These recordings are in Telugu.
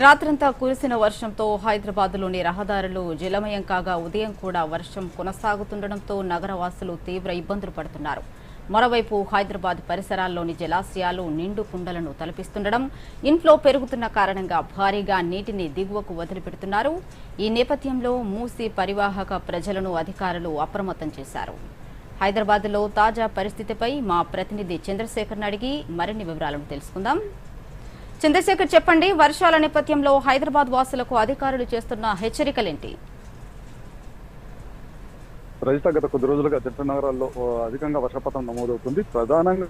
రాత్రంతా కురిసిన వర్షంతో హైదరాబాద్లోని రహదారులు జలమయం కాగా ఉదయం కూడా వర్షం కొనసాగుతుండటంతో నగరవాసులు తీవ్ర ఇబ్బందులు పడుతున్నారు. మరోవైపు హైదరాబాద్ పరిసరాల్లోని జలాశయాలు నిండు కుండలను తలపిస్తుండడం ఇన్ఫ్లో పెరుగుతున్న కారణంగా భారీగా నీటిని దిగువకు వదిలిపెడుతున్నారు. ఈ నేపథ్యంలో మూసి పరివాహక ప్రజలను అధికారులు అప్రమత్తం చేశారు. హైదరాబాద్లో తాజా పరిస్థితిపై మా ప్రతినిధి చంద్రశేఖర్ని అడిగి మరిన్ని వివరాలను తెలుసుకుందాం. చంద్రశేఖర్ చెప్పండి వర్షాల నేపథ్యంలో హైదరాబాద్ వాసులకు అధికారులు చేస్తున్న హెచ్చరికలేంటి? రజిత గత కొద్ది రోజులుగా జంట నగరాల్లో అధికంగా వర్షపాతం నమోదవుతుంది. ప్రధానంగా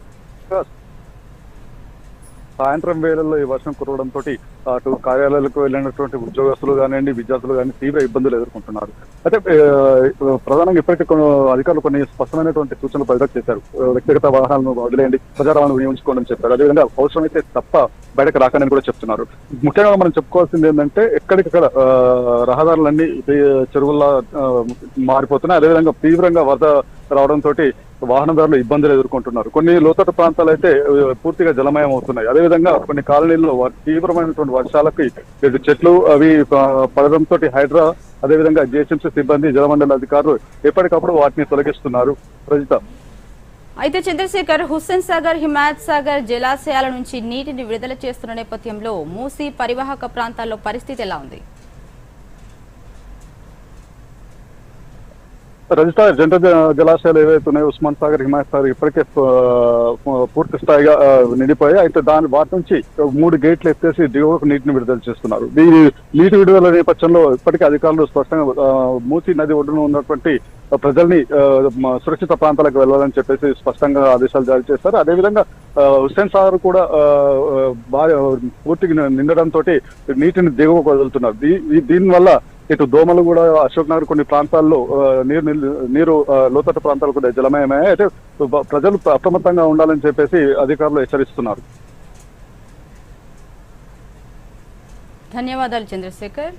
సాయంత్రం వేళల్లో ఈ వర్షం కురవడంతో అటు కార్యాలయాలకు వెళ్ళినటువంటి ఉద్యోగస్తులు కానివ్వండి విద్యార్థులు కానీ తీవ్ర ఇబ్బందులు ఎదుర్కొంటున్నారు. అయితే ప్రధానంగా ఇప్పటికే కొన్ని అధికారులు కొన్ని స్పష్టమైనటువంటి సూచనలు పరిధి చేశారు. వ్యక్తిగత వాహనాలను వదిలేయండి ప్రజా రవాణా వినియోగించుకోవడం చెప్పారు. అదేవిధంగా అవసరమైతే తప్ప బయటకు రాకని కూడా చెప్తున్నారు. ముఖ్యంగా మనం చెప్పుకోవాల్సింది ఏంటంటే ఎక్కడికక్కడ రహదారులన్నీ చెరువుల్లో మారిపోతున్నాయి. అదేవిధంగా తీవ్రంగా వరద రావడంతో వాహనదారులు ఇబ్బందులు ఎదుర్కొంటున్నారు. కొన్ని లోతట్టు ప్రాంతాలు అయితే పూర్తిగా జలమయం అవుతున్నాయి అదేవిధంగా కొన్ని కాలనీల్లో తీవ్రమైనటువంటి వర్షాలకి చెట్లు అవి పడడంతో హైడ్రా అదేవిధంగా జిహెచ్ఎంసీ సిబ్బంది జలమండలి అధికారులు ఎప్పటికప్పుడు వాటిని తొలగిస్తున్నారు. ప్రజిత అయితే చంద్రశేఖర్ హుస్సేన్ సాగర్ హిమాయత్ సాగర్ జలాశయాల నుంచి నీటిని విడుదల చేస్తున్న నేపథ్యంలో మూసీ పరివాహక ప్రాంతాల్లో పరిస్థితి ఎలా ఉంది? రజిత జంట జలాశయాలు ఏవైతే ఉన్నాయో ఉస్మాన్ సాగర్ హిమాయత్ సాగర్ ఇప్పటికే పూర్తి స్థాయిగా నిండిపోయాయి. అయితే దాని వాటి నుంచి మూడు గేట్లు ఎత్తేసి దిగువకు నీటిని విడుదల చేస్తున్నారు. ఈ నీటి విడుదల నేపథ్యంలో ఇప్పటికే అధికారులు స్పష్టంగా ఆ, మూసీ నది ఒడ్డున ఉన్నటువంటి ప్రజల్ని సురక్షిత ప్రాంతాలకు వెళ్ళాలని చెప్పేసి స్పష్టంగా ఆదేశాలు జారీ చేస్తారు అదేవిధంగా హుస్సేన్ సాగర్ కూడా బాగా పూర్తిగా నిండడంతో నీటిని దిగువకు వదులుతున్నారు. దీని వల్ల దీనివల్ల ఇటు దోమలు కూడా అశోక్ నగర్ కొన్ని ప్రాంతాల్లో నీరు నీరు లోతట్టు ప్రాంతాలు కూడా జలమయమయ్యాయి. అయితే ప్రజలు అప్రమత్తంగా ఉండాలని చెప్పేసి అధికారులు హెచ్చరిస్తున్నారు. ధన్యవాదాలు చంద్రశేఖర్.